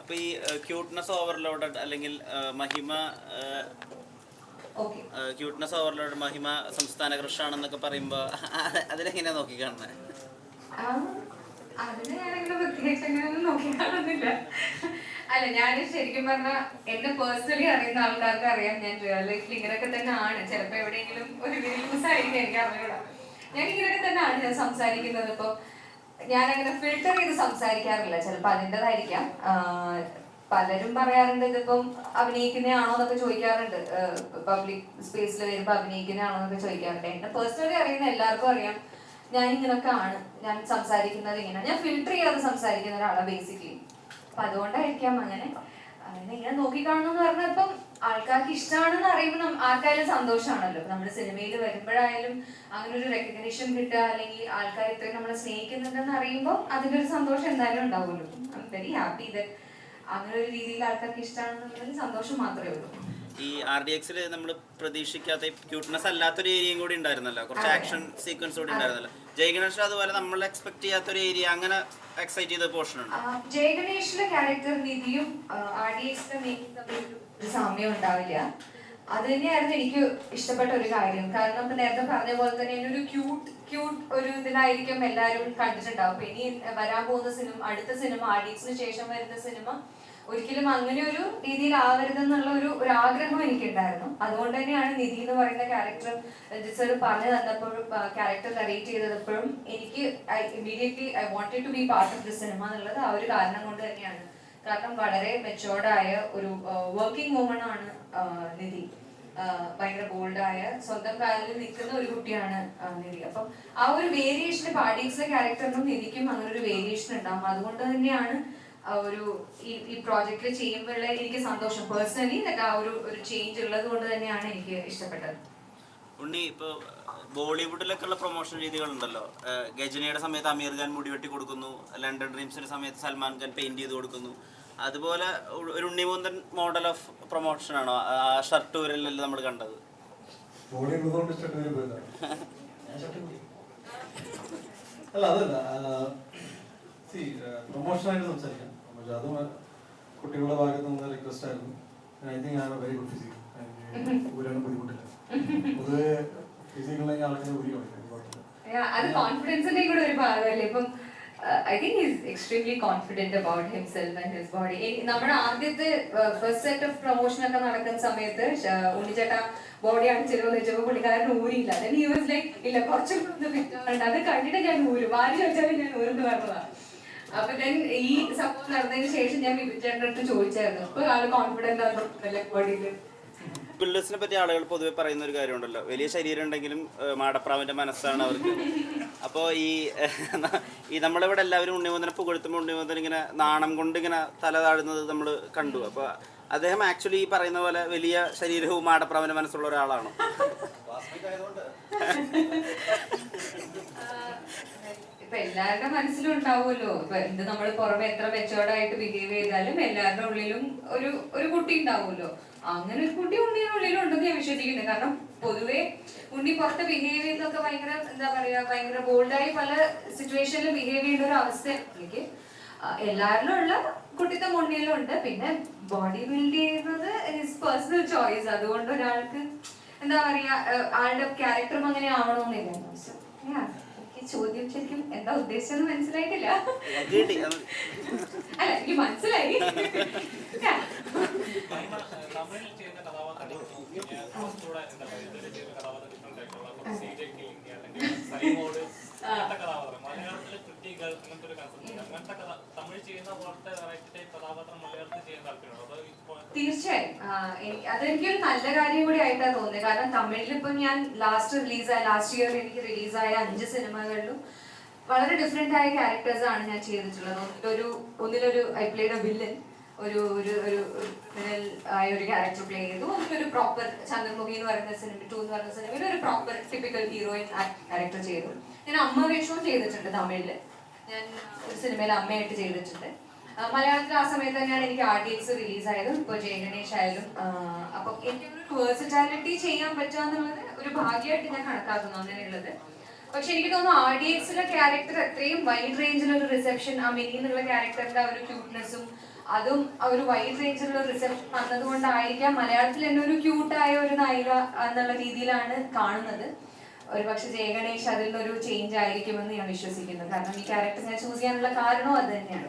അപ്പൊ ഈ cuteness overloaded അല്ലെങ്കിൽ മഹിമ ക്യൂട്ട്നെസ് ഓവർലോഡ് മഹിമ സംസ്ഥാന കൃഷാണെന്നൊക്കെ പറയുമ്പോ അതിലെങ്ങനെയാ നോക്കി കാണുന്നത് അതിന് ഞാനിങ്ങനെ പ്രത്യേകിച്ച് അങ്ങനെയൊന്നും നോക്കി കാണുന്നില്ല. അല്ല ഞാൻ ശരിക്കും പറഞ്ഞ എന്നെ പേഴ്സണലി അറിയുന്ന ആൾക്കാർക്ക് അറിയാം ഞാൻ റിയൽ ലൈഫിൽ ഇങ്ങനെയൊക്കെ തന്നെ ആണ് ചിലപ്പോ എവിടെയെങ്കിലും ഒരു വിൽസ് ആയിരിക്കും എനിക്ക് അറിഞ്ഞൂടാ ഞാൻ ഇങ്ങനെയൊക്കെ തന്നെ ആണ് ഞാൻ സംസാരിക്കുന്നത്. ഇപ്പൊ ഞാൻ അങ്ങനെ ഫിൽട്ടർ ചെയ്ത് സംസാരിക്കാറില്ല. ചിലപ്പോ അതിന്റെതായിരിക്കാം. പലരും പറയാറുണ്ട് ഇതിപ്പം അഭിനയിക്കുന്നതാണോ എന്നൊക്കെ ചോദിക്കാറുണ്ട്. പബ്ലിക് സ്പേസിൽ വരുമ്പോൾ അഭിനയിക്കുന്നതാണോ എന്നൊക്കെ ചോദിക്കാറുണ്ട്. എന്നെ പേഴ്സണലി അറിയുന്ന എല്ലാവർക്കും അറിയാം. ഞാൻ ഇങ്ങനൊക്കെ ആണ് ഞാൻ സംസാരിക്കുന്നത് ഇങ്ങനെ. ഞാൻ ഫിൽട്ടർ ചെയ്യാതെ സംസാരിക്കുന്ന ഒരാളാണ് ബേസിക്കലി അപ്പൊ അതുകൊണ്ടായിരിക്കാം അങ്ങനെ. അങ്ങനെ ഇങ്ങനെ നോക്കി പറഞ്ഞപ്പം ആൾക്കാർക്ക് ഇഷ്ടമാണെന്ന് അറിയുമ്പോൾ ആൾക്കാരും സന്തോഷമാണല്ലോ നമ്മുടെ സിനിമയിൽ വരുമ്പോഴായാലും അങ്ങനെ ഒരു റെക്കഗ്നേഷൻ കിട്ടുക അല്ലെങ്കിൽ ആൾക്കാർ ഇത്രയും നമ്മളെ സ്നേഹിക്കുന്നുണ്ടെന്ന് അറിയുമ്പോൾ അതിന്റെ ഒരു സന്തോഷം എന്തായാലും ഉണ്ടാവുമല്ലോ. I M very happy that അങ്ങനെ ഒരു രീതിയിൽ ആൾക്കാർക്ക് ഇഷ്ടമാണെന്നുള്ളതിൽ സന്തോഷം മാത്രമേ ഉള്ളൂ. ഈ ആർ ഡി എക്സിൽ നമ്മൾ പ്രതീക്ഷിക്കാത്ത ക്യൂട്ട്നെസ് അല്ലാത്തൊരു ഏരിയയും കൂടി ഉണ്ടായിരുന്നല്ലോ. കുറച്ച് ആക്ഷൻ സീക്വൻസ് കൂടി ഉണ്ടായിരുന്നല്ലോ. ജയഗണേഷ് അതുപോലെ നമ്മൾ എക്സ്പെക്ട് ചെയ്യാത്തൊരു ഏരിയ അങ്ങനെ എക്സൈറ്റ് ചെയ്ത പോർഷൻ ഉണ്ട്? ജയഗണേഷിന്റെ ജയഗണേഷിലെ ക്യാരക്ടർ നിധിയും ആർ ഡി എക്സിലെ മേക്കിംഗ് തമ്മിൽ ഒരു- സാമ്യം ഉണ്ടാവില്ല. അത് തന്നെയായിരുന്നു എനിക്ക് ഇഷ്ടപ്പെട്ട ഒരു കാര്യം. കാരണം ഇപ്പൊ നേരത്തെ പറഞ്ഞ പോലെ തന്നെ ഒരു ക്യൂട്ട് ക്യൂട്ട് ഒരു ഇതിലായിരിക്കും എല്ലാവരും കണ്ടിട്ടുണ്ടാവും. ഇനി വരാൻ പോകുന്ന സിനിമ അടുത്ത സിനിമ എക്സിന് ശേഷം വരുന്ന സിനിമ ഒരിക്കലും അങ്ങനെ ഒരു രീതിയിൽ ആവരുതെന്നുള്ള ഒരു ഒരു ആഗ്രഹം എനിക്കുണ്ടായിരുന്നു. അതുകൊണ്ട് തന്നെയാണ് നിധി എന്ന് പറയുന്ന ക്യാരക്ടർ രജിസ്റ്റർ പറഞ്ഞു തന്നപ്പോഴും ക്യാരക്ടർ നറേറ്റ് ചെയ്തപ്പോഴും എനിക്ക് I immediately I wanted to be part of the cinema എന്നുള്ളത് ആ ഒരു കാരണം കൊണ്ട് തന്നെയാണ്. കാരണം വളരെ മെച്ചോർഡായ ഒരു വർക്കിംഗ് വുമൺ ആണ് നിധി. ഭയങ്കര ബോൾഡായ സ്വന്തം കാലിൽ നിൽക്കുന്ന ഒരു കുട്ടിയാണ് നിധി. അപ്പം ആ ഒരു വേരിയേഷൻ പാഡീസിലെ ക്യാരക്ടറിനും നിധിക്കും അങ്ങനെ ഒരു വേരിയേഷൻ ഉണ്ടാകും അതുകൊണ്ട് തന്നെയാണ് ഒരു ഈ ഈ പ്രോജക്റ്റിൽ ചെയ്യുമ്പോഴുള്ള എനിക്ക് സന്തോഷം. പേഴ്സണലി ആ ഒരു ഒരു ചേഞ്ച് ഉള്ളത് കൊണ്ട് തന്നെയാണ് എനിക്ക് ഇഷ്ടപ്പെട്ടത്. ഉണ്ണി ഇപ്പോൾ ബോളിവുഡിലൊക്കെ ഉള്ള പ്രൊമോഷൻ രീതികളുണ്ടല്ലോ. ഗജനയുടെ ഗജനിയുടെ സമയത്ത് അമീർ ഖാൻ മുടി വെട്ടി കൊടുക്കുന്നു. ലണ്ടൻ ഡ്രീംസിന്റെ സമയത്ത് സൽമാൻ ഖാൻ പെയിന്റ് ചെയ്ത് കൊടുക്കുന്നു. അതുപോലെ ഒരു- ഉണ്ണിമൂന്തൻ മോഡൽ ഓഫ് പ്രൊമോഷൻ ആണോ? ആ ഷർട്ട് ഊരലല്ലേ നമ്മൾ കണ്ടത്. അല്ല അതല്ല സി പ്രൊമോഷനായിട്ട് സംസാരിക്കാം. പക്ഷെ അത് കുട്ടികളുടെ ഭാഗത്ത് നിന്ന് റിക്വസ്റ്റ് ആയിരുന്നു. I think I very good physique ഊരാണ് ബുദ്ധിമുട്ടില്ല. പൊതുവെ ഫിസിക് ഉണ്ടെങ്കിൽ ആൾക്കാർ ഊരി അത് കോൺഫിഡൻസിന്റെ കൂടെ ഒരു ഭാഗമല്ലേ. I think is extremely confident about himself and his body നമ്മുടെ ആദ്യത്തെ ഫസ്റ്റ് സെറ്റ് ഓഫ് പ്രൊമോഷൻ ഒക്കെ നടക്കുന്ന സമയത്ത് ഉണ്ണിച്ചേട്ട ബോഡി അടിച്ചിരുന്നു വെച്ചപ്പോൾ പുള്ളിക്കാരൻ ഊരിയില്ല. Then he was like ഇല്ല കുറച്ചും അത് കണ്ടിട്ട് ഞാൻ ഊരും. ആര് ചോദിച്ചാലും ഞാൻ ഊരെന്ന് പറഞ്ഞതാ അപ്പൊ ഞാൻ ഈ സംഭവം നടന്നതിന് ശേഷം ഞാൻ അടുത്ത് ചോദിച്ചായിരുന്നു. ഇപ്പൊ ആൾ കോൺഫിഡന്റ് ആണ് ബോഡിയിൽ ബിൽഡേഴ്സിനെ പറ്റി ആളുകൾ പൊതുവെ പറയുന്ന ഒരു കാര്യമുണ്ടല്ലോ. വലിയ ശരീരം ഉണ്ടെങ്കിലും മാടപ്രാവിന്റെ മനസ്സാണ് അവർക്ക്. അപ്പോൾ ഈ ഈ നമ്മളിവിടെ എല്ലാവരും ഉണ്ണിമുന്തനെ പുകഴ്ത്തുമ്പോൾ ഉണ്ണിമോദൻ ഇങ്ങനെ നാണം കൊണ്ട് ഇങ്ങനെ തല താഴുന്നത് നമ്മൾ കണ്ടു. അപ്പോൾ അദ്ദേഹം ആക്ച്വലി ഈ പറയുന്ന പോലെ വലിയ ശരീരവും മാടപ്രാവിന്റെ മനസ്സുള്ള ഒരാളാണോ. ഇപ്പൊ എല്ലാവരുടെ മനസ്സിലും ഉണ്ടാവുമല്ലോ. ഇപ്പൊ ഇത് നമ്മൾ പുറമെ എത്ര മെച്ചോർഡായിട്ട് ബിഹേവ് ചെയ്താലും എല്ലാവരുടെ ഉള്ളിലും ഒരു ഒരു കുട്ടി ഉണ്ടാവുമല്ലോ. അങ്ങനെ ഒരു കുട്ടി ഉണ്ണിയുടെ ഉള്ളിലുണ്ടെന്ന് ഞാൻ വിശ്വസിക്കുന്നു. കാരണം പൊതുവെ ഉണ്ണി പുറത്ത് ബിഹേവ് ചെയ്തൊക്കെ ഭയങ്കര എന്താ പറയാ ഭയങ്കര ബോൾഡായി പല സിറ്റുവേഷനിലും ബിഹേവ് ചെയ്യേണ്ട ഒരു അവസ്ഥ എനിക്ക് എല്ലാവരിലും ഉള്ള കുട്ടിത്തം ഉണ്ണിയിലും ഉണ്ട് പിന്നെ ബോഡി ബിൽഡ് ചെയ്യുന്നത് ഹിസ് പേഴ്സണൽ ചോയ്സ് അതുകൊണ്ട് ഒരാൾക്ക് എന്താ പറയാ ആളുടെ ക്യാരക്ടറും അങ്ങനെ ആവണമെന്നില്ല ചോദ്യം ശരിക്കും എന്താ ഉദ്ദേശം മനസ്സിലായിട്ടില്ല. അല്ല എനിക്ക് മനസ്സിലായി. മലയാളത്തിലെ കുട്ടികൾ അങ്ങനത്തെ ഒരു കൺസെപ്റ്റ് അങ്ങനത്തെ തമിഴ് ചെയ്യുന്ന പോലത്തെ കഥാപാത്രം തീർച്ചയായും. അതെനിക്കൊരു നല്ല കാര്യം കൂടി ആയിട്ടാണ് തോന്നുന്നത് കാരണം തമിഴിൽ ഇപ്പം ഞാൻ ലാസ്റ്റ് റിലീസായ ലാസ്റ്റ് ഇയർ എനിക്ക് റിലീസായ അഞ്ച് സിനിമകളിലും വളരെ ഡിഫറെന്റ് ആയ ക്യാരക്ടേഴ്സ് ആണ് ഞാൻ ചെയ്തിട്ടുള്ളത്. ഒരു ഒന്നിലൊരു ഐ പ്ലേഡ് എ വില്ലൻ ഒരു ഒരു ഒരു ക്രിമിനൽ ആയ ഒരു ക്യാരക്ടർ പ്ലേ ചെയ്തു. ഒന്നിലൊരു പ്രോപ്പർ ചന്ദ്രമുഖി എന്ന് പറയുന്ന സിനിമ ടു എന്ന് പറയുന്ന സിനിമയിൽ ഒരു പ്രോപ്പർ ടിപ്പിക്കൽ ഹീറോയിൻ ക്യാരക്ടർ ചെയ്തു. ഞാൻ അമ്മ വേഷവും ചെയ്തിട്ടുണ്ട് തമിഴിൽ ഞാൻ ഒരു സിനിമയിൽ അമ്മയായിട്ട് ചെയ്തിട്ടുണ്ട്. മലയാളത്തിൽ ആ സമയത്ത് തന്നെയാണ് എനിക്ക് ആർ ഡി എക്സ് റിലീസ് ആയതും ഇപ്പൊ ജയ ഗണേഷ് ആയാലും അപ്പൊ എനിക്ക് ഒരു വേഴ്സിറ്റാലിറ്റി ചെയ്യാൻ പറ്റുക എന്നുള്ളത് ഒരു ഭാഗ്യമായിട്ട് ഞാൻ കണക്കാക്കുന്നു അങ്ങനെയുള്ളത്. പക്ഷെ എനിക്ക് തോന്നുന്നു ആഡിയൻസിലെ ക്യാരക്ടർ അത്രയും വൈഡ് റേഞ്ചിലുള്ള റിസപ്ഷൻ ആ മിനി എന്നുള്ള ക്യാരക്ടറിന്റെ ഒരു ക്യൂട്ട്നെസ്സും അതും ഒരു വൈഡ് റേഞ്ചിലുള്ള റിസപ്ഷൻ വന്നതുകൊണ്ടായിരിക്കാം മലയാളത്തിൽ തന്നെ ഒരു ക്യൂട്ടായ ഒരു നായിക എന്നുള്ള രീതിയിലാണ് കാണുന്നത്. ഒരു പക്ഷെ ജയഗണേഷ് അതിൽ നിന്നൊരു ചേഞ്ച് ആയിരിക്കുമെന്ന് ഞാൻ വിശ്വസിക്കുന്നു. കാരണം ഈ ക്യാരക്ടർ ഞാൻ ചൂസ് ചെയ്യാനുള്ള കാരണവും അത് തന്നെയാണ്.